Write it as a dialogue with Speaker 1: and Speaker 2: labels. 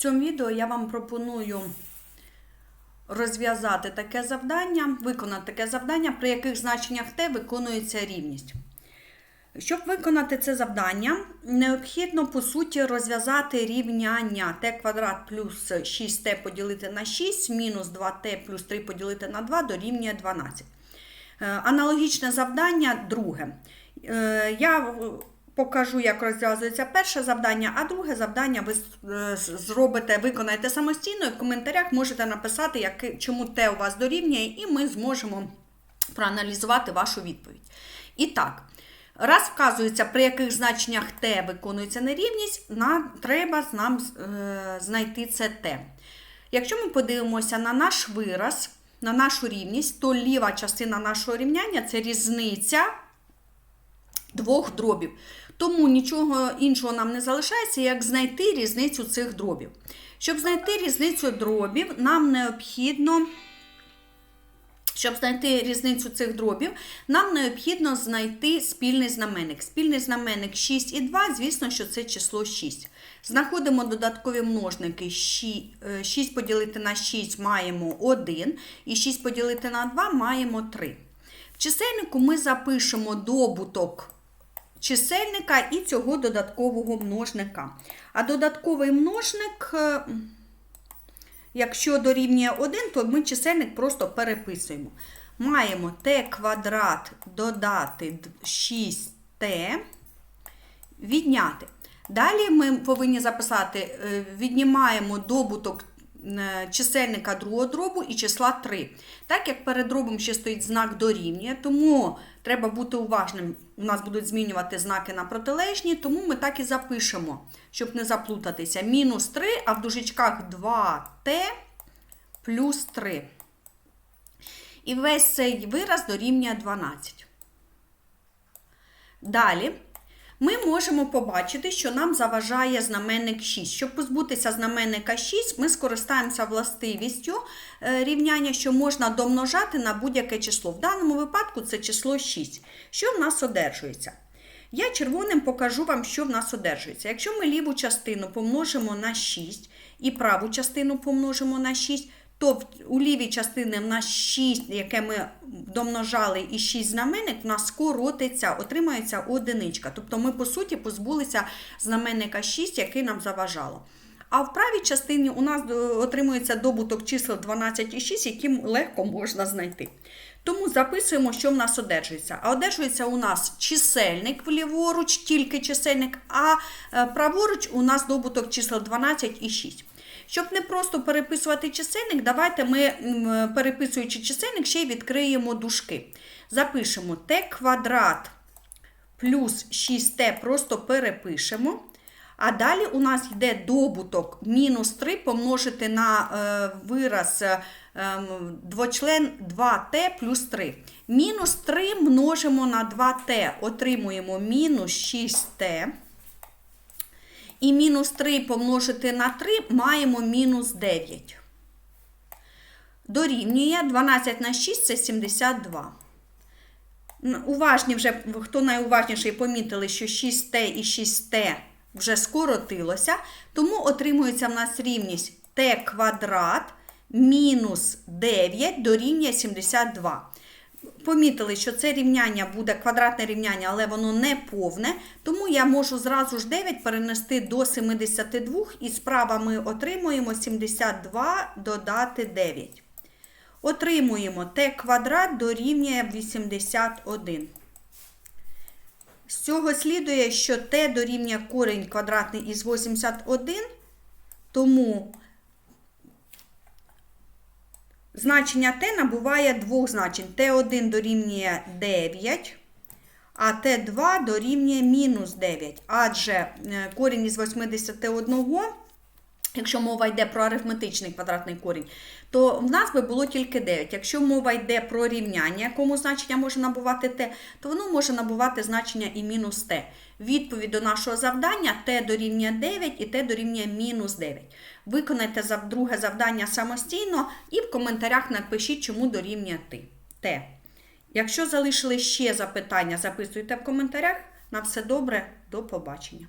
Speaker 1: цьому відео я вам пропоную розв'язати таке завдання, виконати таке завдання, при яких значеннях t виконується рівність. Щоб виконати це завдання, необхідно, по суті, розв'язати рівняння t квадрат плюс 6t поділити на 6, мінус 2t плюс 3 поділити на 2 дорівнює 12. Е, Аналогічне завдання друге. Е, Я покажу, як розв'язується перше завдання, а друге завдання ви е, зробите, виконаєте самостійно і в коментарях можете написати, як, чому те у вас дорівнює, і ми зможемо проаналізувати вашу відповідь. І так, раз вказується, при яких значеннях t виконується нерівність, нам треба нам е, знайти це t. Якщо ми подивимося на наш вираз, на нашу рівність, то ліва частина нашого рівняння це різниця двох дробів. Тому нічого іншого нам не залишається, як знайти різницю цих дробів. Щоб знайти різницю дробів, нам необхідно. Щоб знайти різницю цих дробів, нам необхідно знайти спільний знаменник. Спільний знаменник 6 і 2, звісно, що це число 6. Знаходимо додаткові множники. 6 поділити на 6 маємо 1, і 6 поділити на 2 маємо 3. В чисельнику ми запишемо добуток чисельника і цього додаткового множника. А додатковий множник. Якщо дорівнює 1, то ми чисельник просто переписуємо. Маємо t квадрат додати 6t, відняти. Далі ми повинні записати, віднімаємо добуток чисельника другого дробу і числа 3. Так як перед дробом ще стоїть знак дорівнює, тому треба бути уважним. У нас будуть змінювати знаки на протилежні, тому ми так і запишемо, щоб не заплутатися. Мінус 3, а в дужечках 2t плюс 3. І весь цей вираз дорівнює 12. Далі. Ми можемо побачити, що нам заважає знаменник 6. Щоб позбутися знаменника 6, ми скористаємося властивістю рівняння, що можна домножати на будь-яке число. В даному випадку це число 6. Що в нас одержується? Я червоним покажу вам, що в нас одержується. Якщо ми ліву частину помножимо на 6 і праву частину помножимо на 6, то у лівій частині в нас 6, яке ми домножали, і 6 знаменник, в нас скоротиться, отримається одиничка. Тобто ми, по суті, позбулися знаменника 6, який нам заважало. А в правій частині у нас отримується добуток чисел 12 і 6, які легко можна знайти. Тому записуємо, що в нас одержується. А одержується у нас чисельник вліворуч, тільки чисельник, а праворуч у нас добуток чисел 12 і 6. Щоб не просто переписувати чисельник, давайте ми, переписуючи чисельник, ще й відкриємо дужки. Запишемо t квадрат плюс 6t просто перепишемо. А далі у нас йде добуток мінус 3 помножити на е, вираз е, двочлен 2t плюс 3. Мінус 3 множимо на 2t, отримуємо мінус 6t. І мінус 3 помножити на 3 маємо мінус 9. Дорівнює 12 на 6 це 72. Уважні вже, хто найуважніший, помітили, що 6t і 6t вже скоротилося, тому отримується в нас рівність t квадрат мінус 9 дорівнює 72. Помітили, що це рівняння буде квадратне рівняння, але воно не повне, тому я можу зразу ж 9 перенести до 72, і справа ми отримуємо 72 додати 9. Отримуємо t квадрат дорівнює 81. З цього слідує, що t дорівнює корінь квадратний із 81, тому значення Т набуває двох значень. Т1 дорівнює 9, а Т2 дорівнює мінус 9. Адже корінь із 81, якщо мова йде про арифметичний квадратний корінь, то в нас би було тільки 9. Якщо мова йде про рівняння, якому значення може набувати t, то воно може набувати значення і мінус t. Відповідь до нашого завдання t дорівнює 9 і t дорівнює мінус 9. Виконайте друге завдання самостійно і в коментарях напишіть, чому дорівнює t. Якщо залишили ще запитання, записуйте в коментарях. На все добре, до побачення.